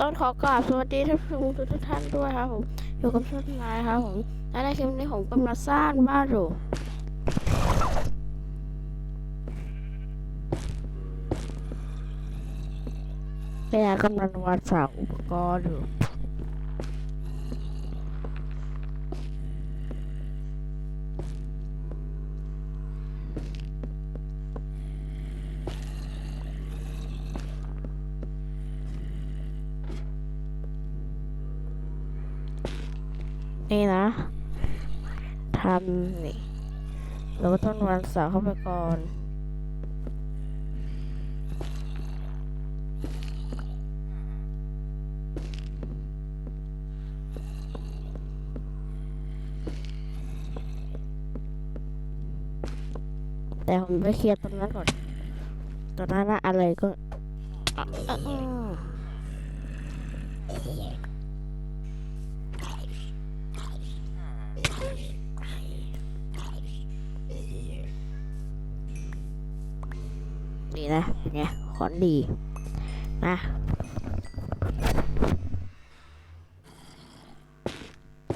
ต้นขอกราบสวัสดีท่านผู้ชมทุกท่านด้วยครับผมอยู่กับช่างนายครับผมและในคลิปนี้ผมกำลังสร้างบ้านอยู่แม่กำลังวาดเสาอุปกรณ์อยู่ นี่นะทำนี่แล้วก็ต้นวันเสาเข้าไปก่อนแต่ผมไปเคลียร์ตรงนั้นก่อนตรงนั้นอะไรก็ีนะเป็นไงขอนดีนะ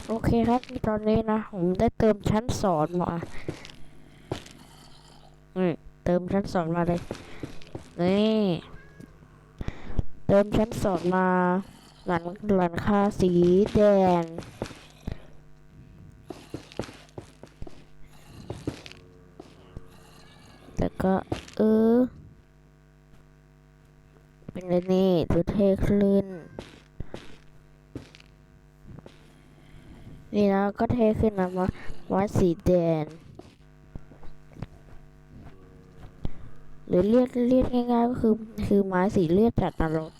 โอเคครับตอนนี้นะผมได้เติมชั้นสอนมาเติมชั้นสองมาเลยนี่เติมชั้นสองมาหลังหลังคาสีแดง เป็นไรนี่ดูเท่ขึ้น นี่นะก็เท่ขึ้นนะมาไม้สีแดงหรือเรียดเรียดง่ายๆก็คือคือไม้สีเลือดจากนรก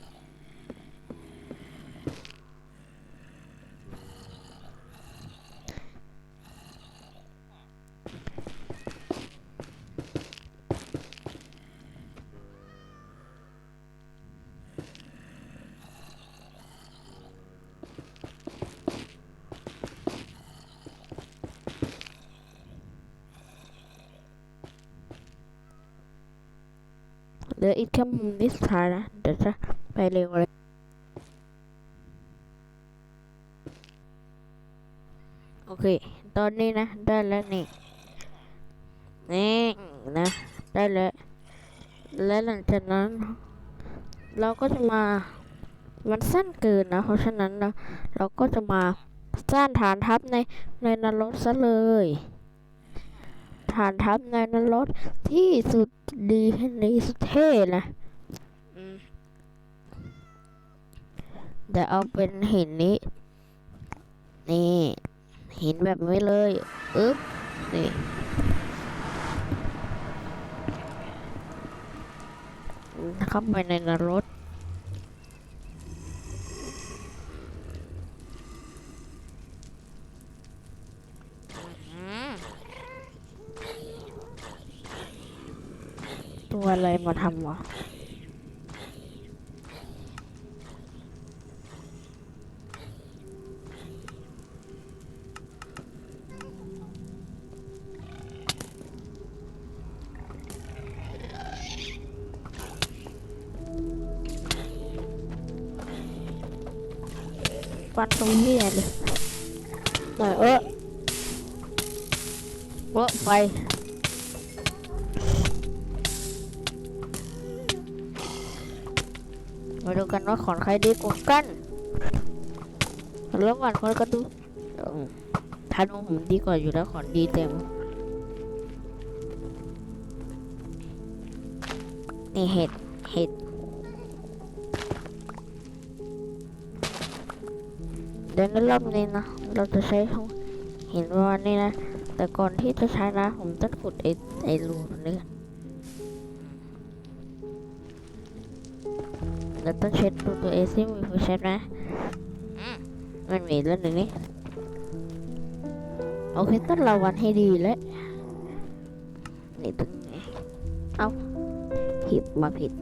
ออีกแค่มุมนี้สุดท้ายนะ เดี๋ยวจะไปเร็วเลยโอเค ตอนนี้นะ ได้แล้วนี่ นี่นะ ได้แล้ว และหลังจากนั้น เราก็จะมา มันสั้นเกินนะ เพราะฉะนั้นเราเราก็จะมาสร้างฐานทัพในในนรกซะเลย ฐานทัพในนรกที่สุดดีดีสุดเท่นะอืมเดี๋ยวเอาเป็นหินนี้ นี่หินแบบนี้เลยอึ๊บนี่เข้าไปในนรกอืม ตัวอะไรมาทำวะฟันตรงนี้เลยหน่อยเออเออไฟ มาดูกันว่าของใครดีกว่ากันแล้วก่อนคนก็ดูทานของผมดีกว่าอยู่แล้วของดีเต็ม นี่เห็ด เห็ด เดี๋ยวในรอบนี้นะ เราจะใช้ของหินวันนี้นะ แต่ก่อนที่จะใช้นะ ผมต้องขุดไอ้ไอ้รูนี้ ก่อนแล้วต้องเช็ดดูตัวเองซิมีผู้เช็ดไหมอืมมันมีแล้วหนึ่งนี้โอเคต้องระวังให้ดีแล้วนี่ตรงนี้เอาผิดมาผิด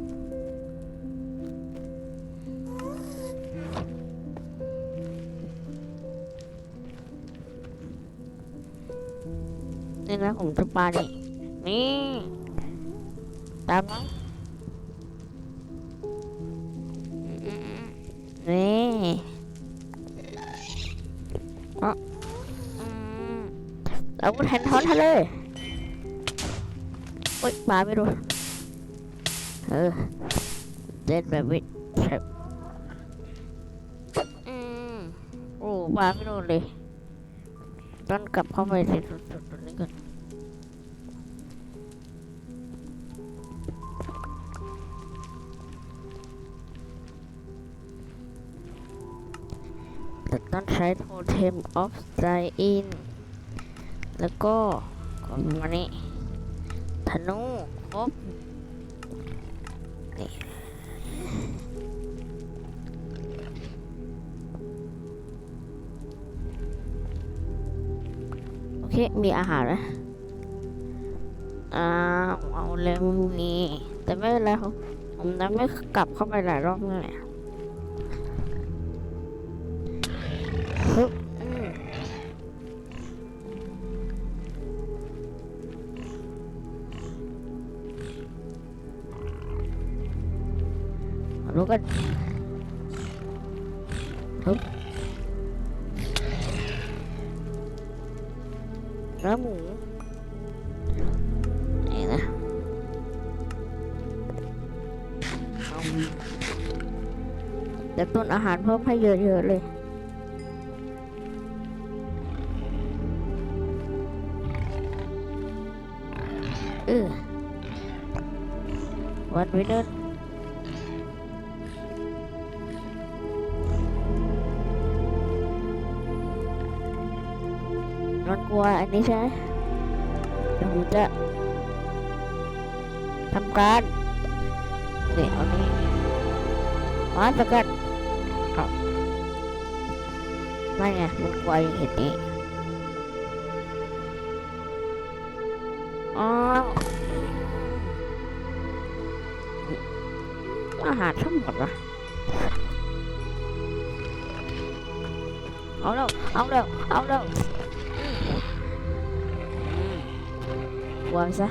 นี่นะผมจะปานี่นี่ตามมา นี่เออเราก็แทนทอนทะเลโอ๊ยปลาไม่รู้เออเล่นแบบวิอืมโอ้ปลาไม่โดนเลยต้องกลับเข้าไปในสุดๆตรงนี้ก่อน ต้องใช้โทเทมออฟไซอินแล้วก็กดมานี่ธนูครบนี่โอเค มีอาหารนะอ่าเอาเลยมีแต่ไม่เป็นไรครับผมนั้นไม่กลับเข้าไปหลายรอบเลย รู้กันฮึบเนื้อหมูนี่นะเอาเดี๋ยวต้นอาหารเพิ่มให้เยอะๆเลยเออวันวินเนอร์ ลัวอันนี้ใช่ไหมเดี๋ยวผมจะทำการนี่เอานี้มาสกัดเอาไม่ไงมันกลัวอย่างเห็นนี้อ๋ออาหารทั้งหมดวะเอาเร็วเอาเร็วเอาเร็ว วางซะ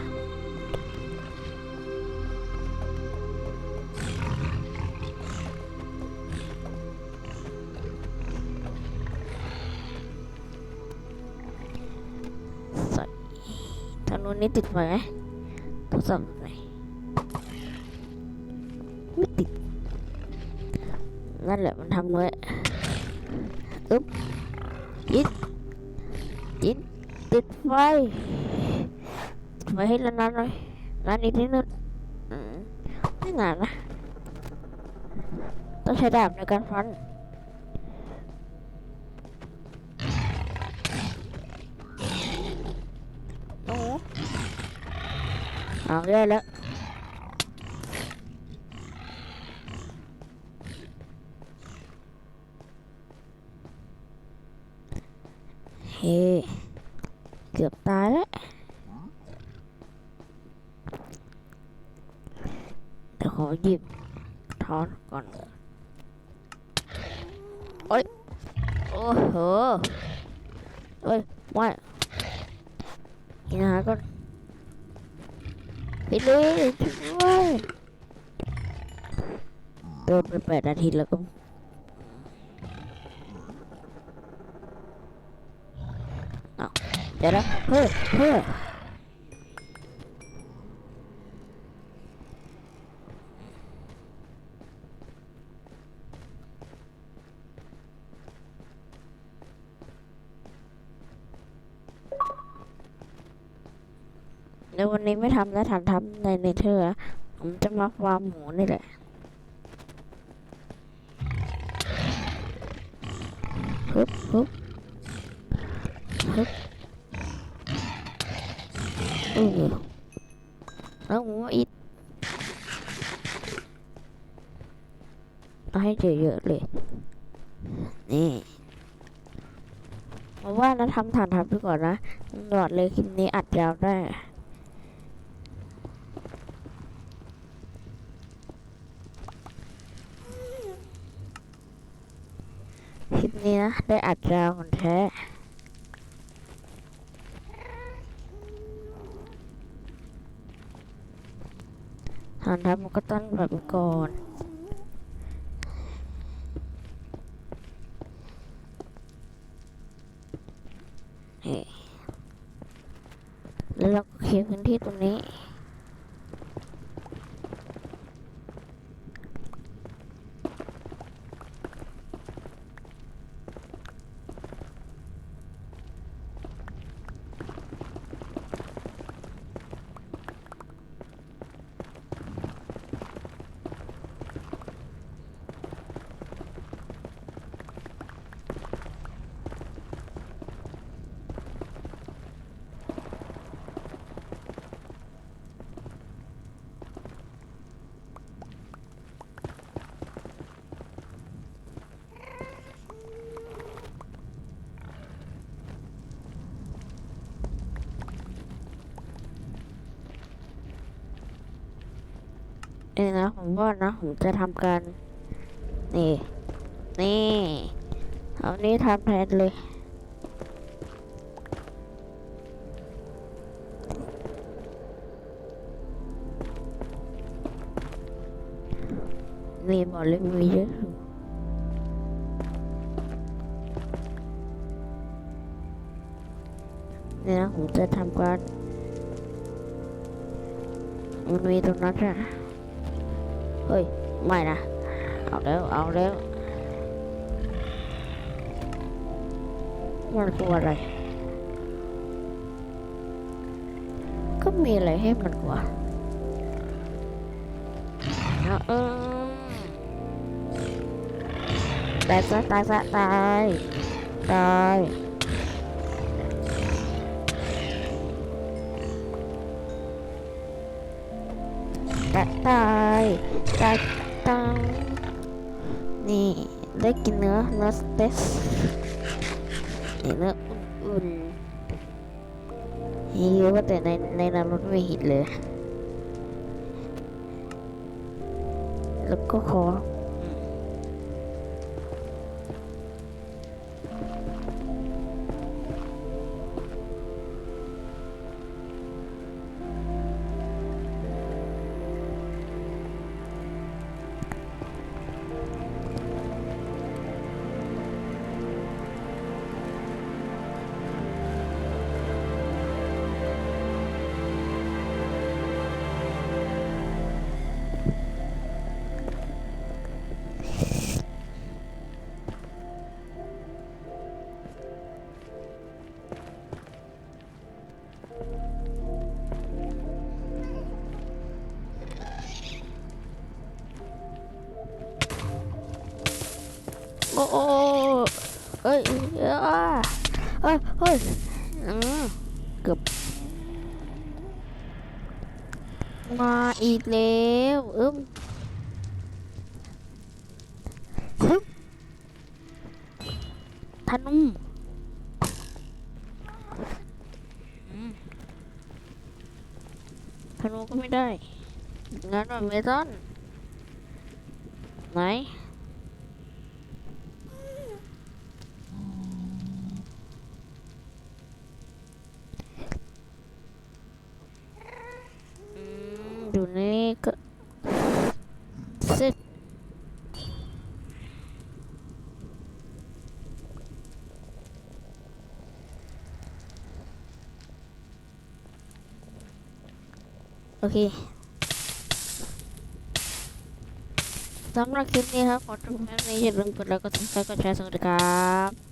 ใส่ทางนู้นนี่ติดไฟไหมทดส อบหน่อยไม่ติดนั่นแหละมันทำไว้อึ๊บยิ หเอาได้แล้วเฮ้เกือบตายแล้วเดี๋ยวขอหยิบทอนก่อนโอ้ยโอ้โหเอ้ยไม่กินอาหารก่อนไปเลยช่วยเดินไปแปดนาทีแล้วก็เดี๋ยวนะเฮ้ยเฮ้ย ในี้ไม่ทำแล้วทำทำในเนเธอร์ผมจะมาฟาร์มหมูนี่แหละฮึบฮึบฮึบเออแล้วหมูอีกเอาให้เยอะๆเลย นี่ผมว่านะทำฐานทับไปก่อนนะตลอดเลยคลิปนี้อัดยาวได้ คลิป นี้นะ ได้อัดยาวคนแท้ฐานทัพมันก็ต้นแบบก่อนเฮ้แล้วเราก็เคลียร์พื้นที่ตรงนี้ นี่นะผมว่านะ ผมจะทำการ นี่ นี่เอานี้ทำแทนเลย นี่บอกเลยมีเยอะอยู่นี่นะผมจะทำการมันมีตรงนั้นใช่ไหม เฮ้ย ไม่นะ เอาแล้ว เอาแล้ว มันกลัวอะไร ก็มีอะไรให้มันกลัวเอาเออตายซะตายซะตาย ตาย ตายตายตายตายนี่ได้กินเนื้อเนื้อสเต็กนี่เนื้ออุ่นๆนี่ว่าแต่ในในนั้นมันไม่หิดเลย แล้วก็ขอ ยเกือบมาอีกแล้วอึมฮึบธนุ่มอืมธนูก็ไม่ได้ งั้นมันไม่ต้นไหน อืม อยู่นี่ก็เสร็จโอเคสำหรับคลิปนี้ครับ ขอจบแค่นี้อย่าลืมกดไลค์กดติดตามกดแชร์สวัสดีครับ